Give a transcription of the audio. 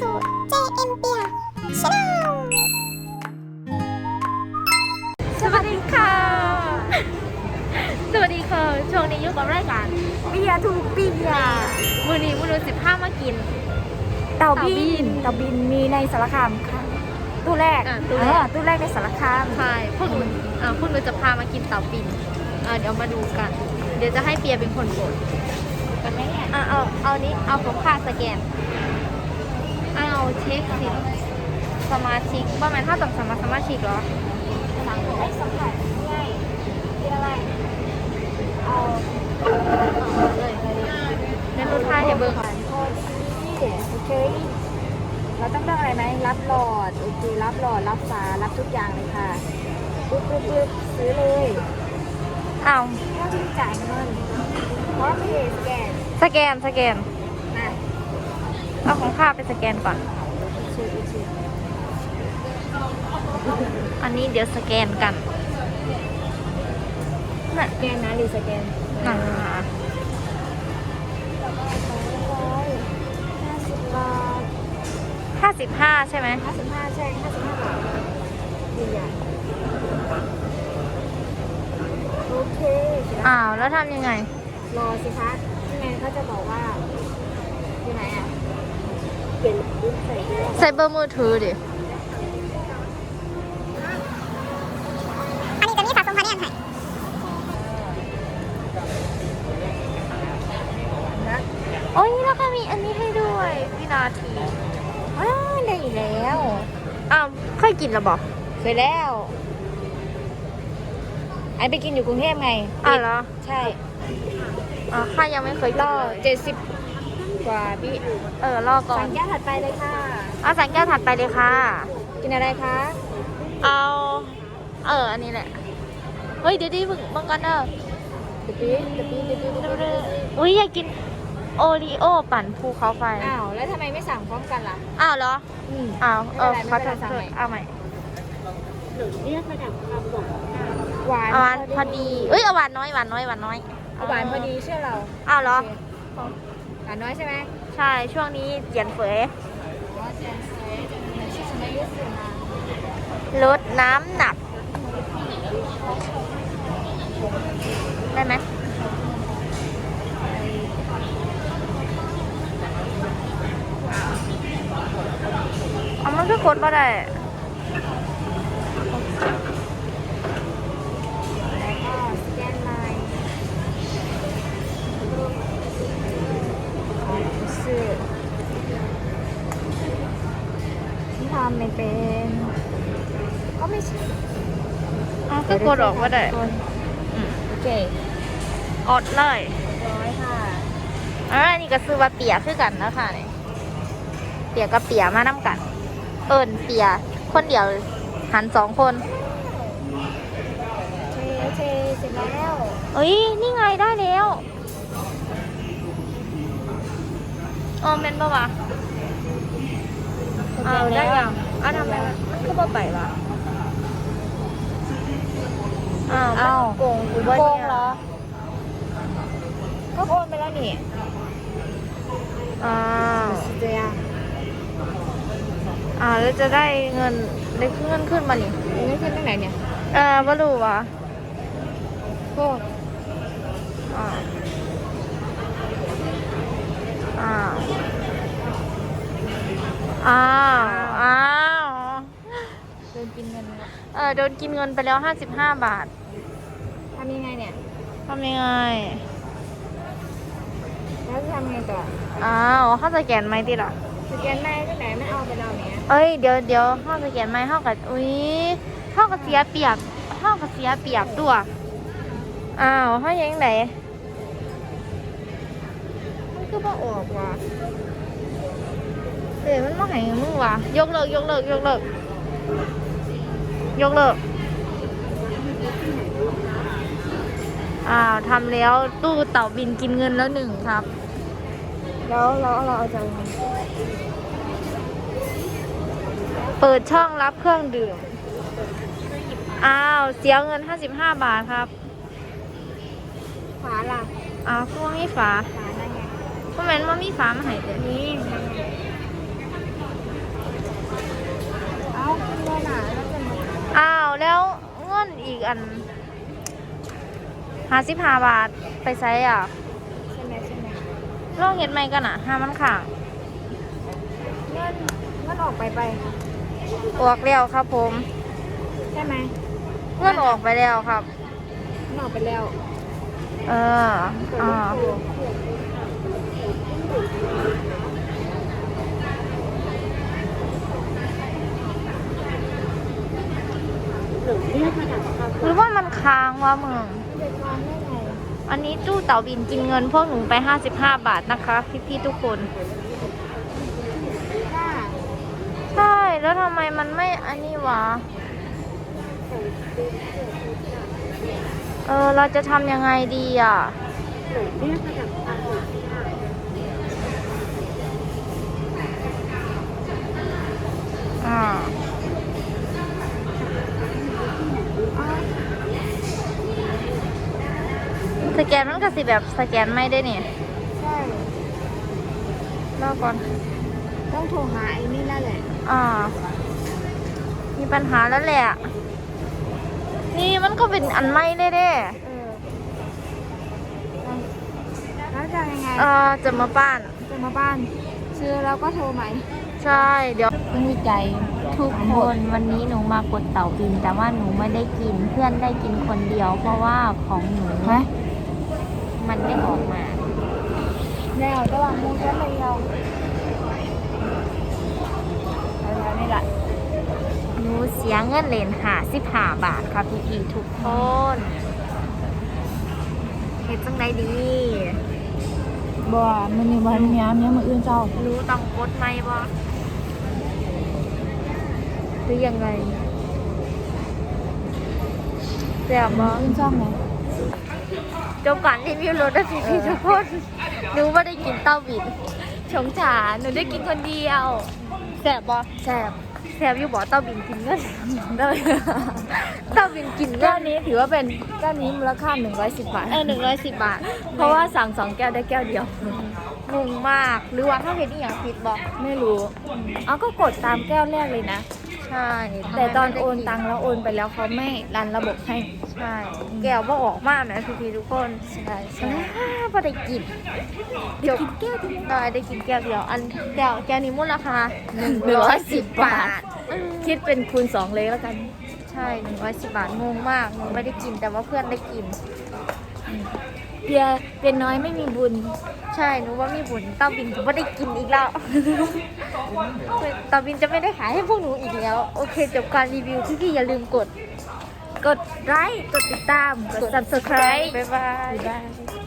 สู่ JM เปียชาแนลสวัสดีค่ะ สวัสดีค่ะ ช่วงนี้อยู่กับรายการเปียทูเปียมือนี้มือนูสิบห้ามากิน เต่าบิเต่าบินนเต่าบินมีในสารคามค่ะ ตู้แรกอะตู้แรกเออตู้แรกในสารคาม ใช่พวกหนูอ่าพวกหนูจะพามากินเต่าปิ่นอ่าเดี๋ยวมาดูกัน เดี๋ยวจะให้เปียเป็นคนกดกันไหมเนี่ยอ่าเอาเอานี้เอาของค่าสแกน เอาเช็คสิสมาชิกประมาณเท่ากับสมาสมาชิกเหรอสั่งได้สัมผัสง่ายกินอะไรเอาเลยเมนูท่าให้เบิ่งผ่านโทษที่โอเคเราต้องเลือกอะไรไหมรับหลอดโอเครับหลอดรับฝารับทุกอย่างเลยค่ะปุ๊บปุ๊บปุ๊บซื้อเลยเอาถ้าคุณจ่ายเงินพร้อมเพย์สแกนสแกนสแกนนะ เอาของข้าไปสแกนก่อนชื่อชื่ออันนี้เดี๋ยวสแกนกันน่ะสแกนนะหรือสแกนน่ะร้อยห้าสิบบาทห้าสิบห้าใช่ไหมห้าสิบห้าใช่ห้าสิบห้าบาทยืนยันโอเคเสร็จแล้วอ้าว แล้วทำยังไง รอสิคะยังไงเขาจะบอกว่าอยู่ไหนอะเปลี่ยนรูป ใส่ด้วยใส่เบอร์มือถือดิอันนี้จะมีสะสมพาร์ทให้นะโอ้ยแล้วก็มีอันนี้ให้ด้วยวินาทีอ้าวได้อีกแล้วอ้าวเคยกินหรอบอกเคยแล้วไอไปกินอยู่กรุงเทพไงอ้าวเหรอ ใช่อ๋อข้ายังไม่เคยรกินอเลย เจ็ดสิบ กว่าพี่เออรอก่อสั่นงแก้วถัดไปเลยค่ะ เอาสั่งแก้วถัดไปเลยค่ะ กินอะไรคะ เอา เออ อันนี้แหละ เฮ้ย เดี๋ยวดิมึงมึงกันเนอะตะปีตะปีตะปีตะปีอุ้ยอยากกินโอรีโอปั่นภูเขาไฟ อ้าว แล้วทำไมไม่สั่งพร้อมกันล่ะ อ้าวเหรอ อืม อ้าว เออไม่ขอเป็นโทไรษไม่เป็นไร เอาใหม่หวานเอาหวานพอดีเอ้ยเอาหวานน้อยหวานน้อยหวานน้อยเอาหวานพอดีเชื่อเราอ้าวเหรอ โอเค หวานน้อยใช่ไหมใช่ช่วงนี้เจียนเฟยอ๋อเจียนเซ่ฉันไม่รู้สึกมาลดน้ำหนัก ได้ไหมเอามันก็กดมาได้ แล้วก็สแกนไลน์ สื่อฉันทำไม่เป็น ก็ไม่ใช่เอาก็กดออกมาได้อืมโอเคอดเลยร้อยค่ะอ่านี่ก็ซื้อว่าเปียคือกันแล้วค่ะนี่เปียกับเปียมาน้ำกัน เอิญเปียคนเดียวหันสองคนเทเทเสร็จแล้วเอ้ยนี่ไงได้แล้วเออเมนปะวะเอาได้ยังอ้าวทำไมมันมันก็บ่ไปวะอ้าวมันโกงกูบ่โกเนี่งยเหรอ ก็โอนไปแล้วนี่อ้าวเจียอ่าแล้วจะได้เงินได้เงินขึ้นมานี่เงินขึ้นตั้งไหนเนี่ย เออบ่รู้วะโอ้อ่า อ้าว อ้าว อ้าว โดนกินเงินแล้วเออโดนกินเงินไปแล้ว 55 บาททำยังไงเนี่ย ทำยังไง แล้วจะทำไงต่ออ้าวเขาสแกนไหมติล่ะ สแกนได้ตั้งไหนไม่เอาไปเราเนี่ยเอ้ยเดี๋ยวเดี๋ยวเขาสแกนไหมเขากับอุ้ยเขากับเสียเปรียบเขากับเสียเปรียบตัวอ้าวเขายังไงมั นก็บ่ออกว่ะเดี๋ยวมันมาให้มึงวะยกเลิกยกเลิกยกเลิกยกเลิกอ้าวทำแล้วตู้เต่าบินกินเงินแล้วหนึ่งครับ แล้วเราเราเอาจากไหนเปิดช่องรับเครื่องดื่ม อ้าว เสียเงิน 55 บาทครับ ฝาล่ะ อ้าวคือว่ามีฝาฝานั่นไง เพแม่นว่ามีฟ้ามาให้เด้ออันไหนอ้าวแล้วเงินอีกอันห้าสิบห้าบาทไปใช้อะใช่ไหมใช่ไหมลองเห็ดไหมกันอะห้ามันขาดเงินเงินออกไปไปออกแล้วครับผม ใช่ไหมเงินออกไปแล้วครับ เงินออกไปแล้ว เอออ่า หรือว่ามันค้างวะมึงเด็กวางอันนี้ตู้เต่าบินกินเงินพวกหนูไป 55 บาทนะคะ พี่ๆทุกคน ใช่ แล้วทำไมมันไม่อันนี้วะ เออ เราจะทำยังไงดีอะ อ่าสแกนมันก็สิแบบสแกนไม่ได้เนี่ยใช่รอก่อน ต้องโทรหาไอ้นี่นั่นแหละ อ่า มีปัญหาแล้วแหละ นี่มันก็เป็นอันไม่ได้เด้เออแล้วจะยังไง เออจะมาป้าน จะมาบ้าน ซื้อแล้วก็โทรไหม ใช่ เดี๋ยวต้องมีใจทุกคนวันนี้หนูมากดเต่าบิน แต่ว่าหนูไม่ได้กินเพื่อนได้กินคนเดียว เพราะว่าของหนูฮะมันไม่ออกมาแล้วระหว่างมูก็เลยเอาเอานี่แหละหนูเสียเงินเลนหาสิบห้าบาทค่ะพี่พีทุกคนเฮ็ดจังไดดีบ่มันนี่วันนี้เนี่ยมืออื่นเจ้าหนูต้องกดไหมบ่ หรือยังไงแซ่บบ่อื่นเจ้าไงจบก่อนรีวิวรถได้พี่พี่ทุกคนหนูไม่ได้กินเต้าบินชงฉาหนูได้กินคนเดียวแซ่บบ่แซ่บแซ่บอยู่บ่เต้าบินกินเงินได้เต้าบินกินเงิแก้วนนี้ถือว่าเป็นแก้วนี้มูลค่า 110 บาทเออหนึ่งร้อยสิบบาท เพราะว่าสั่งสองแก้วได้แก้วเดียวงงมากหรือว่าถ้าเห็นอีหยังผิดบอกไม่รู้เอาก็กดตามแก้วแรกเลยนะ ใช่ทำไมแต่ตอนไม่ได้โอนกิตังค์แล้วโอนไปแล้วเขาไม่รันระบบให้ ใช่ แก้วว่าออกมากนะพี่พี่ทุกคนใช่ใช่พอได้กินจบแก้วได้ได้กินแก้วเดียวอันแก้วแก้วนี้มูลราคาหนึ่งร้อยสิบบาทอืมคิดเป็นคูณสองเลยแล้วกัน ใช่หนึ่งร้อยสิบบาทงงมากหนูไม่ได้กินแต่ว่าเพื่อนได้กิน เพียเป็นน้อยไม่มีบุญ ใช่หนูว่ามีบุญเต้าบินก็ไม่ได้กินอีกแล้วเต้าบินจะไม่ได้ขายให้พวกหนูอีกแล้ว โอเคจบการรีวิวพี่พี่ๆอย่าลืมกด กดไลค์กดติดตามกด subscribe บ๊ายบายบ๊ายบาย